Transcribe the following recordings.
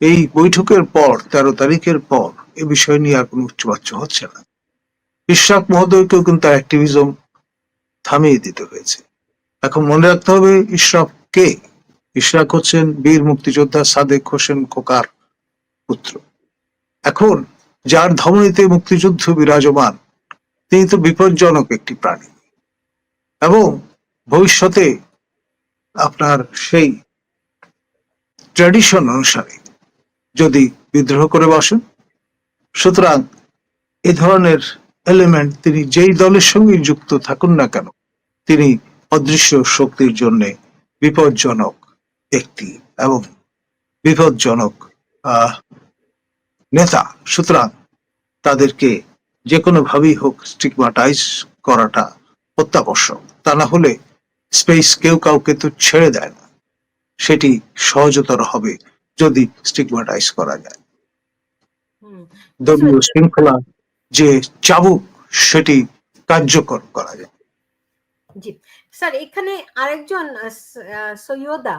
এই বৈঠকের পর, তেরো তারিখের পর এ বিষয় নিয়ে আর কোনো উচ্চবাচ্য হচ্ছে না। ইশরাক মহোদয়কেও কিন্তু অ্যাক্টিভিজম থামিয়ে দিতে হয়েছে। এখন মনে রাখতে হবে, ইশরাক কে? ইশরাক হচ্ছেন বীর মুক্তিযোদ্ধা সাদেক হোসেন খোকার পুত্র। এখন যার ধমনীতে মুক্তিযুদ্ধ বিরাজমান, তিনি তো বিপজ্জনক একটি প্রাণী। এবং ভবিষ্যতে আপনার সেই ট্র্যাডিশন অনুসারে যদি বিদ্রোহ করে বসেন। সুতরাং এ ধরনের এলিমেন্ট তিনি যেই দলের সঙ্গে যুক্ত থাকুন না কেন, তিনি অদৃশ্য শক্তির জন্য বিপজ্জনক ব্যক্তি এবং বিপজ্জনক নেতা। সুতরাং তাদেরকে যে কোনো ভাবেই হোক স্টিগমাটাইজ করাটা অত্যাবশ্যক। তা না হলে স্পেস কেউ কাউকে তো ছেড়ে দেয় না। সেটি সহজতর হবে যদি স্টিগমাটাইজ করা যায়। দলীয় শৃঙ্খলা যে চাবুক সেটি কার্যকর করা যায়। জি। স্যার এখানে আরেকজন সৈয়দা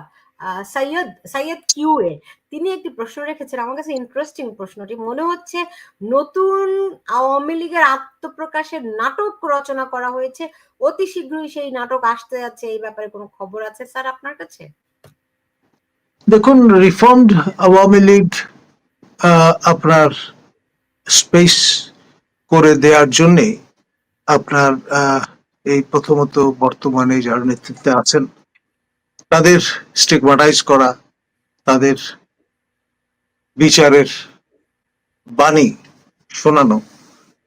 সৈয়দ সৈয়দ কিউএ তিনি একটি প্রশ্ন রেখেছেন। আমার কাছে ইন্টারেস্টিং প্রশ্নটি। মনে হচ্ছে নতুন আওয়ামী লীগের আত্মপ্রকাশের নাটক রচনা করা হয়েছে। অতি শীঘ্রই সেই নাটক আসতে যাচ্ছে এই ব্যাপারে কোনো খবর আছে স্যার আপনার কাছে? দেখুন রিফর্মড আওয়ামী লীগ আপনার স্পেস করে দেওয়ার জন্যে আপনার এই প্রথমত বর্তমানে যারা নেতৃত্বে আছেন, তাদের স্টিগমাটাইজ করা, তাদের বিচারের বাণী শোনানো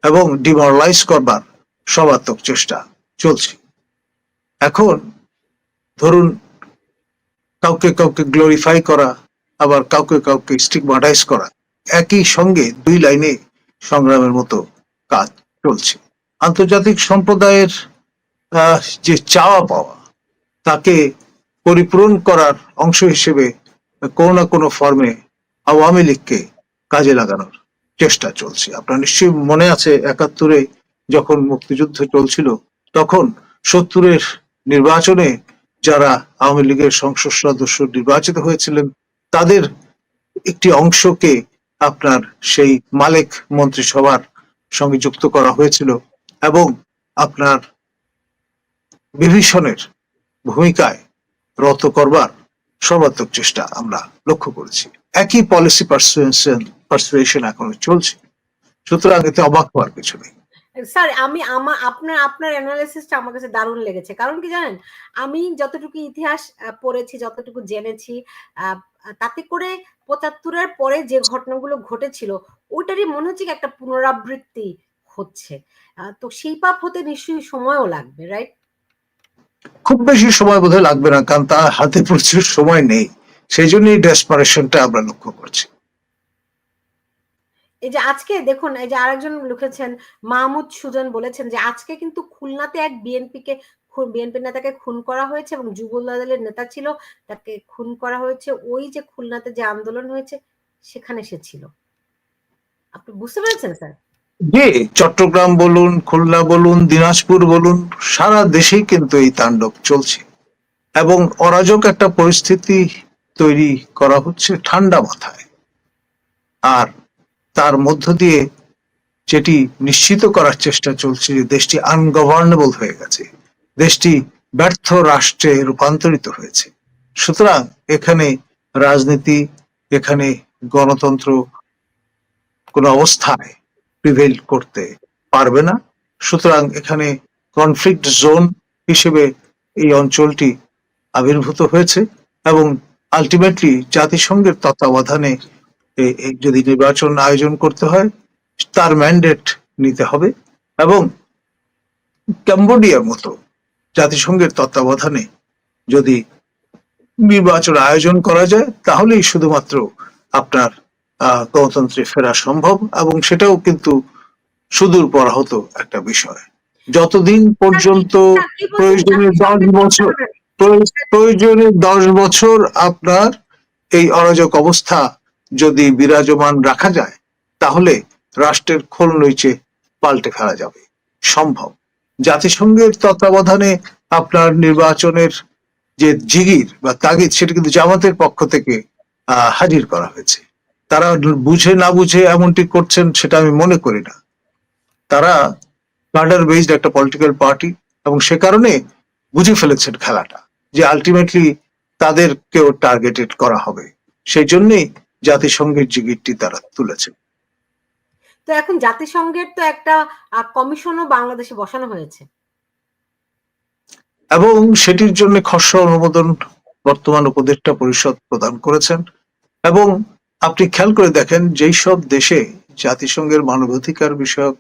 এবং ডিমরালাইজ করবার সবাত্মক চেষ্টা চলছে। এখন ধরুন কাউকে কাউকে গ্লোরিফাই করা, আবার কাউকে কাউকে স্টিগমাটাইজ করা। একই সঙ্গে দুই লাইনে সংগ্রামের মতো কাজ চলছে। আন্তর্জাতিক সম্প্রদায়ের যে চাওয়া পাওয়া, তাকে পরিপূরণ করার অংশ হিসেবে কোনো না কোনো ফর্মে আওয়ামী লীগকে কাজে লাগানোর চেষ্টা চলছে। আপনার নিশ্চয়ই মনে আছে, একাত্তরে যখন মুক্তিযুদ্ধ চলছিল, তখন সত্তরের নির্বাচনে যারা আওয়ামী লীগের সংসদ সদস্য নির্বাচিত হয়েছিলেন, তাদের একটি অংশকে আপনার সেই মালিক মন্ত্রিসভার সঙ্গে যুক্ত করা হয়েছিল এবং আপনার বিভীষণের ভূমিকায় রত করবার সর্বাত্মক চেষ্টা আমরা লক্ষ্য করেছি। একই পলিসি পার্সুয়েশন পার্সুয়েশন এখনও চলছে। সুতরাং এতে অবাক হওয়ার কিছু নেই। স্যার আমি আমার আপনার আপনার অ্যানালাইসিসটা আমার কাছে দারুণ লেগেছে। কারণ কি জানেন? আমি যতটুকু ইতিহাস পড়েছি, যতটুকু জেনেছি তাতে করে পঁচাত্তরের পরে যে ঘটনাগুলো ঘটেছিল, ওইটারই মনে হচ্ছে একটা পুনরাবৃত্তি হচ্ছে। তো সেই পাপ হতে নিশ্চয়ই সময়ও লাগবে রাইট খুব বেশি সময় বোধহয় লাগবে না, কারণ তার হাতে প্রচুর সময় নেই। সেই জন্যই ডেসপারেশনটা আমরা লক্ষ্য করছি। এই যে আজকে দেখুন, এই যে আরেকজন লিখেছেন, মাহমুদ সুজন বলেছেন যে, আজকে কিন্তু খুলনাতে এক বিএনপি কে বিএনপি নেতাকে খুন করা হয়েছে এবং যুব দলের নেতা ছিল, তাকে খুন করা হয়েছে। ওই যে খুলনাতে যে আন্দোলন হয়েছে, সেখানে সে ছিল। আপনি বুঝতে পেরেছেন, স্যার? যে চট্টগ্রাম বলুন, খুলনা বলুন, দিনাজপুর বলুন, সারা দেশেই কিন্তু এই তাণ্ডব চলছে। এবং অরাজক একটা পরিস্থিতি তৈরি করা হচ্ছে ঠান্ডা মাথায়। আর তার মধ্য দিয়ে যেটি নিশ্চিত করার চেষ্টা চলছে যে দেশটি আনগভর্নেবল হয়ে গেছে। দেশটি ব্যর্থ রাষ্ট্রে রূপান্তরিত হয়েছে। সুতরাং এখানে রাজনীতি, এখানে গণতন্ত্র কোনো অবস্থায় প্রিভেল করতে পারবে না। সুতরাং এখানে কনফ্লিক্ট জোন হিসেবে এই অঞ্চলটি আবির্ভূত হয়েছে এবং আলটিমেটলি জাতিসংঘের তত্ত্বাবধানে যদি নির্বাচন আয়োজন করতে হয়, তার ম্যান্ডেট নিতে হবে এবং ক্যাম্বোডিয়ার মতো জাতিসংঘের তত্ত্বাবধানে যদি নির্বাচন আয়োজন করা যায়, তাহলেই শুধুমাত্র আপনার গণতন্ত্রে ফেরা সম্ভব এবং সেটাও কিন্তু সুদূর পরাহত একটা বিষয়। যতদিন পর্যন্ত প্রয়োজনে দশ বছর প্রয়োজ- প্রয়োজনে দশ বছর আপনার এই অরাজক অবস্থা যদি বিরাজমান রাখা যায়, তাহলে রাষ্ট্রের খোল নইচে পাল্টে ফেলা যাবে। সম্ভব। জাতিসংঘের তত্ত্বাবধানে আপনার নির্বাচনের যে জিগির বা তাগিদ, সেটা কিন্তু জামাতের পক্ষ থেকে হাজির করা হয়েছে। তারা বুঝে না বুঝে এমনটি করছেন, সেটা আমি মনে করি না। তারা কার্ডার বেসড একটা পলিটিক্যাল পার্টি এবং সে কারণে বুঝে ফেলেছেন খেলাটা, যে আলটিমেটলি তাদেরকেও টার্গেটেড করা হবে। সেই জন্যই জাতিসংঘের যে জিগিরটি তারা তুলেছে। তো এখন জাতিসংঘের তো একটা কমিশনও বাংলাদেশে বসানো হয়েছে। এবং সেটির জন্য খসড়া অনুমোদন বর্তমান উপদেষ্টা পরিষদ প্রদান করেছেন। এবং আপনি খেয়াল করে দেখেন যেই সব দেশে জাতিসংঘের মানবাধিকার বিষয়ক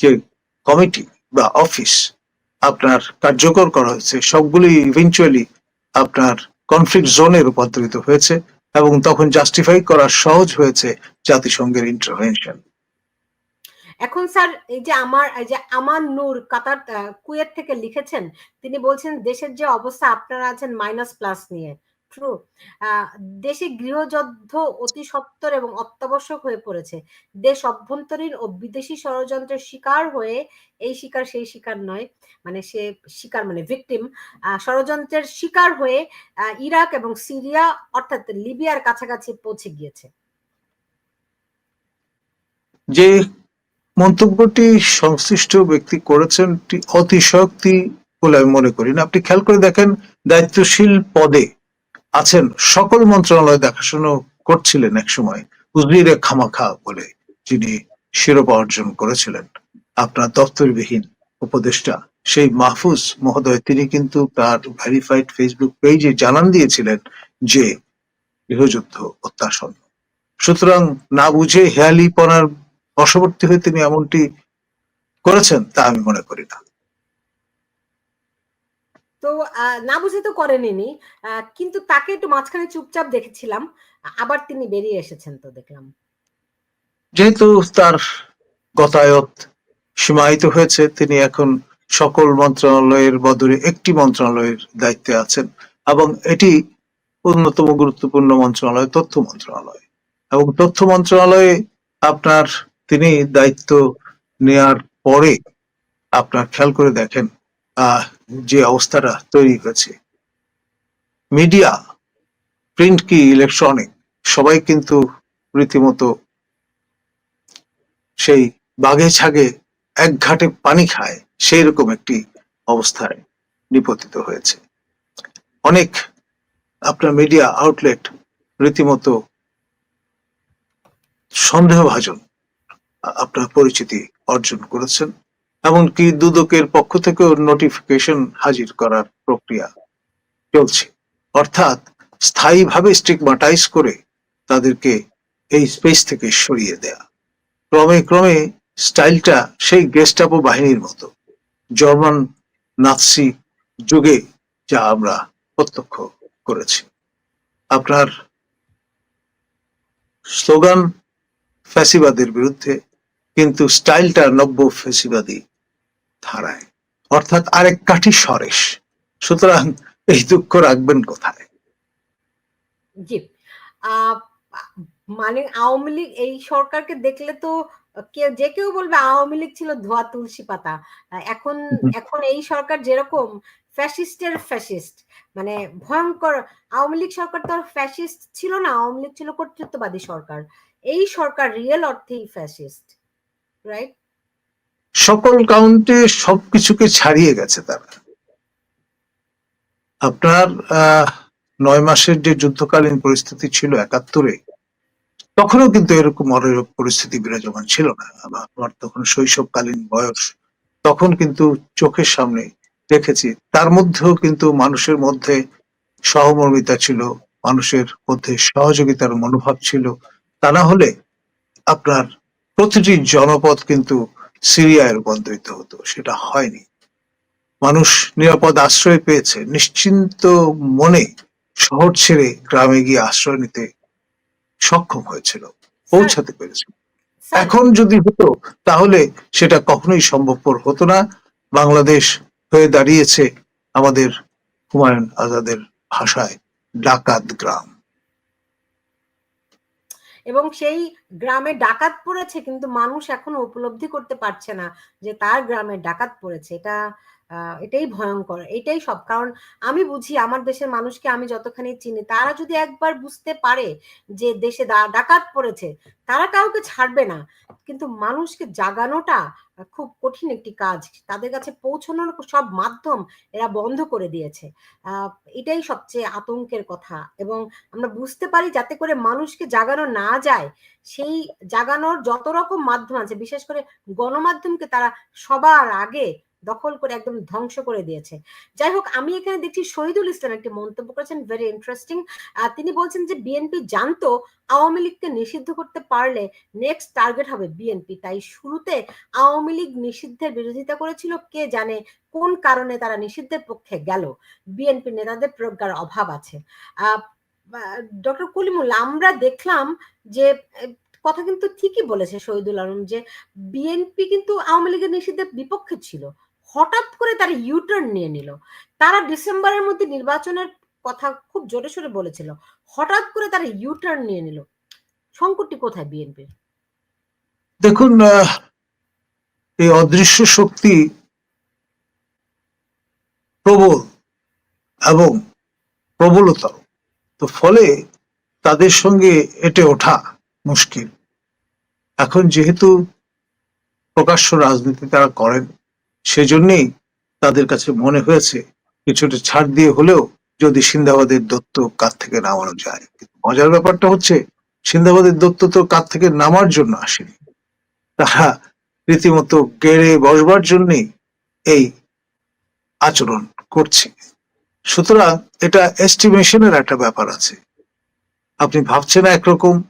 যে কমিটি বা অফিস আপনার কার্যকর করা হয়েছে সবগুলি ইভেনচুয়ালি আপনার কনফ্লিক্ট জোনে রূপান্তরিত হয়েছে। এবং তখন জাস্টিফাই করা সহজ হয়েছে জাতিসংঘের ইন্টারভেনশন এখন স্যার, এই যে আমার, এই যে আমার নূর কাতার কুয়েত থেকে লিখেছেন, তিনি বলছেন, দেশের যে অবস্থা, আপনারা আছেন মাইনাস প্লাস নিয়ে। ট্রু দেশে গৃহযুদ্ধ অতি সত্বর এবং অত্যাবশ্যক হয়ে পড়েছে। দেশ অভ্যন্তরীণ ও বিদেশি ষড়যন্ত্রের শিকার হয়ে এই শিকার সেই শিকার নয় মানে সে শিকার মানে ভিকটিম ষড়যন্ত্রের শিকার হয়ে ইরাক এবং সিরিয়া অর্থাৎ লিবিয়ার কাছাকাছি পৌঁছে গিয়েছে। যে মন্তব্যটি সংশ্লিষ্ট ব্যক্তি করেছেন অতিশক্তি বলে আমি মনে করি না। আপনি খেয়াল করে দেখেন দায়িত্বশীল পদে আছেন সকল মন্ত্রণালয় দেখাশোনা করছিলেন এক সময় উজবিরে খামাখা বলে যিনি শিরোপা অর্জন করেছিলেন। আপনার দপ্তরবিহীন উপদেষ্টা সেই মাহফুজ মহোদয়, তিনি কিন্তু তার ভেরিফাইড ফেসবুক পেজে জানান দিয়েছিলেন যে গৃহযুদ্ধ অত্যাসন্ন সুতরাং না বুঝে হেয়ালিপনার বশবর্তী হয়ে তিনি এমনটি করেছেন তা আমি মনে করি না। তো না বুঝে তো করেনি কিন্তু তাকে একটু মাঝখানে চুপচাপ দেখেছিলাম। আবার তিনি বেরিয়ে এসেছেন তো দেখলাম। যেহেতু তার গতায়ত সীমায়িত হয়েছে, তিনি এখন সকল মন্ত্রণালয়ের বদলে একটি মন্ত্রণালয়ের দায়িত্বে আছেন এবং এটি অন্যতম গুরুত্বপূর্ণ মন্ত্রণালয়, তথ্য মন্ত্রণালয়। এবং তথ্য মন্ত্রণালয়ে আপনার তিনি দায়িত্ব নেয়ার পরে আপনার খেয়াল করে দেখেন যে অবস্থাটা তৈরি হয়েছে। মিডিয়া, প্রিন্ট কি ইলেকট্রনিক? সবাই কিন্তু রীতিমতো সেই বাঘে ছাগে এক ঘাটে পানি খায় সেই রকম একটি অবস্থায় নিপতিত হয়েছে। অনেক আপনার মিডিয়া আউটলেট রীতিমতো সন্দেহভাজন আপনার পরিচিতি অর্জন করেছেন। এমনকি দুদকের পক্ষ থেকেও নোটিফিকেশন হাজির করার প্রক্রিয়া চলছে। অর্থাৎ স্থায়ীভাবে স্টিগমাটাইজ করে তাদেরকে এই স্পেস থেকে সরিয়ে দেয়া। ক্রমে ক্রমে স্টাইলটা সেই গেস্টাপো বাহিনীর মতো। জার্মান নাৎসি যুগে যা আমরা প্রত্যক্ষ করেছি। আপনার স্লোগান ফ্যাসিবাদের বিরুদ্ধে, কিন্তু স্টাইলটা নব্য ফ্যাসিবাদী ধারায়। অর্থাৎ আরেক কাঠি সরেশ। সুতরাং এই দুঃখ রাখবেন কোথায়? জি। মানে আওয়ামী লীগ এই সরকারকে দেখলে তো কেউ যে কেউ বলবে আওয়ামী লীগ ছিল ধোয়া তুলসী পাতা। এখন এখন এই সরকার যেরকম ফ্যাসিস্টের ফ্যাসিস্ট মানে ভয়ঙ্কর আওয়ামী লীগ সরকার তো আর ফ্যাসিস্ট ছিল না আওয়ামী লীগ ছিল কর্তৃত্ববাদী সরকার। এই সরকার রিয়েল অর্থেই ফ্যাসিস্ট রাইট? সকল কাউন্টে সবকিছুকে ছাড়িয়ে গেছে তারা। আপনার নয় মাসের যে যুদ্ধকালীন পরিস্থিতি ছিল একাত্তরে, তখনও কিন্তু এরকম অরাজক পরিস্থিতি বিরাজমান ছিল না। আমার তখন শৈশবকালীন বয়স, তখন কিন্তু চোখের সামনে দেখেছি, তার মধ্যেও কিন্তু মানুষের মধ্যে সহমর্মিতা ছিল, মানুষের মধ্যে সহযোগিতার মনোভাব ছিল। তা না হলে আপনার প্রতিটি জনপদ কিন্তু সিরিয়ায় রূপান্তরিত হতো সেটা হয়নি। মানুষ নিরাপদ আশ্রয় পেয়েছে নিশ্চিন্ত মনে শহর ছেড়ে গ্রামে গিয়ে আশ্রয় নিতে সক্ষম হয়েছিল পৌঁছাতে পেরেছে। এখন যদি হতো তাহলে সেটা কখনোই সম্ভবপর হতো না। বাংলাদেশ হয়ে দাঁড়িয়েছে আমাদের হুমায়ুন আজাদের ভাষায় ডাকাত গ্রাম। এবং সেই গ্রামে ডাকাত পড়েছে, কিন্তু মানুষ এখনও উপলব্ধি করতে পারছে না যে তার গ্রামে ডাকাত পড়েছে। এটা এটাই ভয়ঙ্কর, এটাই সব। কারণ আমি বুঝি আমার দেশের মানুষকে আমি যতখানি চিনি, তারা যদি একবার বুঝতে পারে যে দেশে ডাকাত পড়েছে, তারা কাউকে ছাড়বে না। কিন্তু মানুষকে জাগানোটা খুব কঠিন একটি কাজ। তাদের কাছে পৌঁছানোর সব মাধ্যম এরা বন্ধ করে দিয়েছে। এটাই সবচেয়ে আতঙ্কের কথা। এবং আমরা বুঝতে পারি যাতে করে মানুষকে জাগানো না যায়, সেই জাগানোর যত রকম মাধ্যম আছে, বিশেষ করে গণমাধ্যমকে তারা সবার আগে দখল করে একদম ধ্বংস করে দিয়েছে। যাই হোক আমি এখানে দেখছি শহীদুল ইসলাম একটি মন্তব্য করেছেন ভেরি ইন্টারেস্টিং তিনি বলছেন যে বিএনপি জানতো আওয়ামী লীগকে নিষিদ্ধ করতে পারলে নেক্সট টার্গেট হবে বিএনপি তাই শুরুতে আওয়ামী লীগ নিষিদ্ধের বিরোধিতা করেছিল, কে জানে কোন কারণে তারা নিষিদ্ধের পক্ষে গেল। বিএনপি নেতাদের প্রজ্ঞার অভাব আছে। ডক্টর কলিমুল্লাহ আমরা দেখলাম যে কথা কিন্তু ঠিকই বলেছে শহীদুল আলম যে বিএনপি কিন্তু আওয়ামী লীগের নিষিদ্ধের বিপক্ষে ছিল। হঠাৎ করে তারা ইউটার্ন নিয়ে নিল। তারা ডিসেম্বরের মধ্যে নির্বাচনের কথা খুব জোরে সোরে বলেছিল। হঠাৎ করে তারা ইউটার্ন নিয়ে নিল। সংকটটি কোথায় বিএনপির দেখুন এই অদৃশ্য শক্তি প্রবল এবং প্রবলতর তো ফলে তাদের সঙ্গে এটে ওঠা মুশকিল। এখন যেহেতু প্রকাশ্য রাজনীতি তারা করেন সেজন্যই তাদের কাছে মনে হয়েছে, কিছুটা ছাড় দিয়ে হলেও যদি সিন্দাবাদের দত্ত কাত থেকে নামানো যায়। কিন্তু মজার ব্যাপারটা হচ্ছে, সিন্দাবাদের দত্ত তো কাত থেকে নামার জন্য আসেনি। তারা রীতিমতো গেড়ে বসবার জন্যই এই আচরণ করছে। সুতরাং এটা এস্টিমেশনের একটা ব্যাপার আছে। আপনি ভাবছেন একরকম,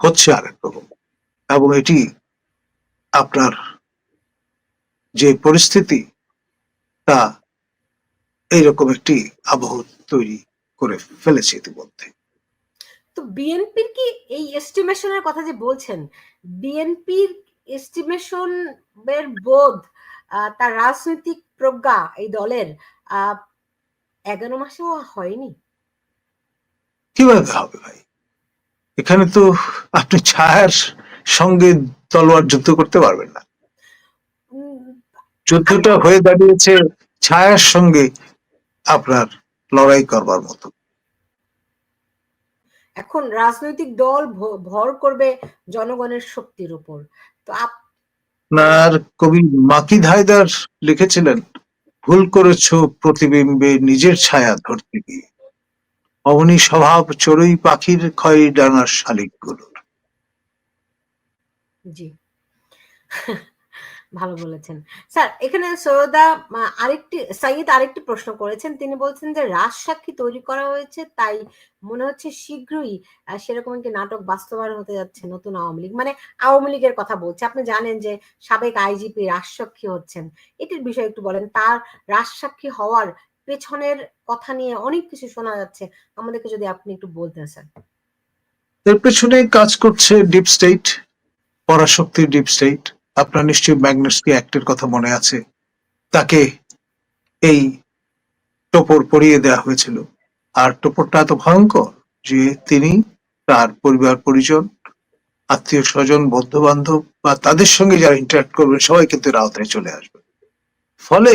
হচ্ছে আরেক রকম। এবং এটি আপনার যে পরিস্থিতি তা এইরকম একটি আবহ তৈরি করে ফেলেছে ইতিমধ্যে। তো বিএনপির কি এই এস্টিমেশনের কথা যে বলছেন বিএনপির এস্টিমেশন এর বোধ তার রাজনৈতিক প্রজ্ঞা এই দলের আহ, এগারো মাসেও হয়নি? কীভাবে হবে ভাই? এখানে তো আপনি ছায়ার সঙ্গে তলোয়ার যুদ্ধ করতে পারবেন না। যুদ্ধটা হয়ে দাঁড়িয়েছে ছায়ার সঙ্গে আপনার লড়াই করবার মতো। এখন রাজনৈতিক দল ভর করবে জনগণের শক্তির উপর। তো আপনার কবি মাকিদ হায়দার লিখেছিলেন ভুল করেছ প্রতিবিম্বে নিজের ছায়া ধরতে গিয়ে। অমনি স্বভাব চড়ুই পাখির ক্ষয় ডানার শালিকগুলোর জি। ভালো বলেছেন। স্যার, এখানে সৈয়দা আরেকটি সাইদ আরেকটি প্রশ্ন করেছেন। তিনি বলছেন যে রাজসাক্ষী তৈরি করা হয়েছে, তাই মনে হচ্ছে শীঘ্রই সেরকম একটি নাটক বাস্তবায়ন হতে যাচ্ছে নতুন আওয়ামী লীগ। মানে আওয়ামী লীগের কথা বলছে। আপনি জানেন যে, সাবেক আইজিপি রাজসাক্ষী হচ্ছেন। এটির বিষয়ে একটু বলেন, তার রাজসাক্ষী হওয়ার পেছনের কথা নিয়ে অনেক কিছু শোনা যাচ্ছে। আমাদেরকে যদি আপনি একটু বলতেন, স্যার। এর পেছনে কাজ করছে ডিপ স্টেট পরাশক্তির ডিপ স্টেট আপনার নিশ্চয়ই ম্যাগনেটসকি অ্যাক্টের কথা মনে আছে। তাকে এই টোপর পরিয়ে দেওয়া হয়েছিল। আর টোপরটা এত ভয়ঙ্কর যে তিনি তার পরিবার, পরিজন, আত্মীয় স্বজন বন্ধু বান্ধব বা তাদের সঙ্গে যারা ইন্টারাক্ট করবে সবাই কিন্তু এর আওতায় চলে আসবে। ফলে